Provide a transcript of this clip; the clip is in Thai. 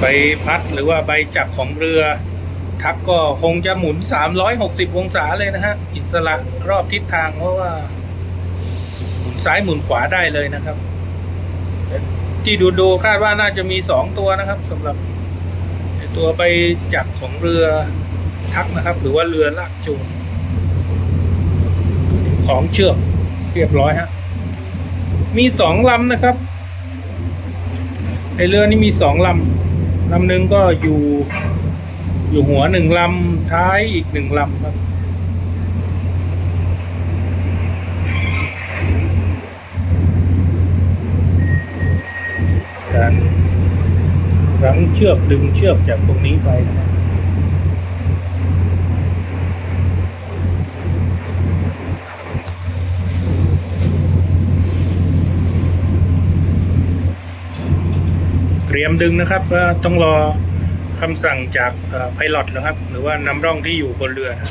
ใบพัดหรือว่าใบจักรของเรือ ทักก็คงจะหมุน 360 องศาเลยนะฮะ อิสระรอบทิศทางเพราะว่า หมุนซ้ายหมุนขวาได้เลยนะครับ ที่ดูดูคาดว่าน่าจะมีสองตัวนะครับสำหรับตัวใบจักรของเรือทักนะครับ หรือว่าเรือลากจูงของเชือกเรียบร้อยฮะมีสองลำนะครับในเรือนี้มีสองลำ ลำหนึ่งก็อยู่ อยู่หัวหนึ่งลำท้ายอีกหนึ่งลำครับการรั้งเชือกดึงเชือกจากตรงนี้ไปนะครับ เตรียมดึงนะครับต้องรอคำสั่งจากไพลอตนะครับ หรือว่านำร่องที่อยู่บนเรือนะ